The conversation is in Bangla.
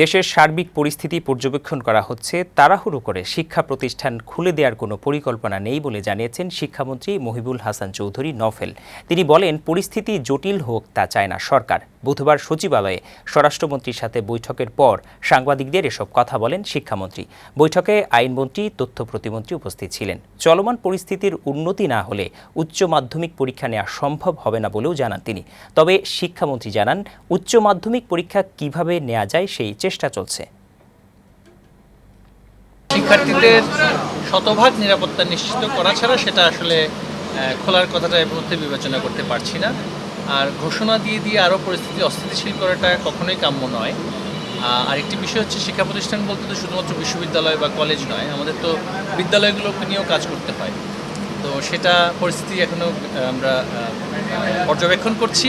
দেশের সার্বিক পরিস্থিতি পর্যবেক্ষণ করা হচ্ছে, তাড়াহুড়ো করে শিক্ষা প্রতিষ্ঠান খুলে দেওয়ার কোনো পরিকল্পনা নেই বলে জানিয়েছেন শিক্ষামন্ত্রী মহিবুল হাসান চৌধুরী নফেল তিনি বলেন, পরিস্থিতি জটিল হোক তা চায় না সরকার। বুধবার সচিবালয়ে স্বরাষ্ট্রমন্ত্রীর সাথে বৈঠকের পর সাংবাদিকদের এসব কথা বলেন শিক্ষামন্ত্রী। বৈঠকে আইনমন্ত্রী, তথ্য প্রতিমন্ত্রী উপস্থিত ছিলেন। চলমান পরিস্থিতির উন্নতি না হলে উচ্চ মাধ্যমিক পরীক্ষা নেওয়া সম্ভব হবে না বলেও জানান তিনি। তবে শিক্ষামন্ত্রী জানান, উচ্চ মাধ্যমিক পরীক্ষা কীভাবে নেওয়া যায় সেই চেষ্টা চলছে। শিক্ষার্থীদের শতভাগ নিরাপত্তা নিশ্চিত করা ছাড়া সেটা আসলে খোলার কথাটা এর মধ্যে বিবেচনা করতে পারছি না। আর ঘোষণা দিয়ে দিয়ে আরও পরিস্থিতি অস্থিতিশীল করাটা কখনোই কাম্য নয়। আহ, আরেকটি বিষয় হচ্ছে শিক্ষা প্রতিষ্ঠান বলতে তো শুধুমাত্র বিশ্ববিদ্যালয় বা কলেজ নয় আমাদের তো বিদ্যালয়গুলোকে নিয়েও কাজ করতে হয়। তো সেটা পরিস্থিতি এখনও আমরা পর্যবেক্ষণ করছি।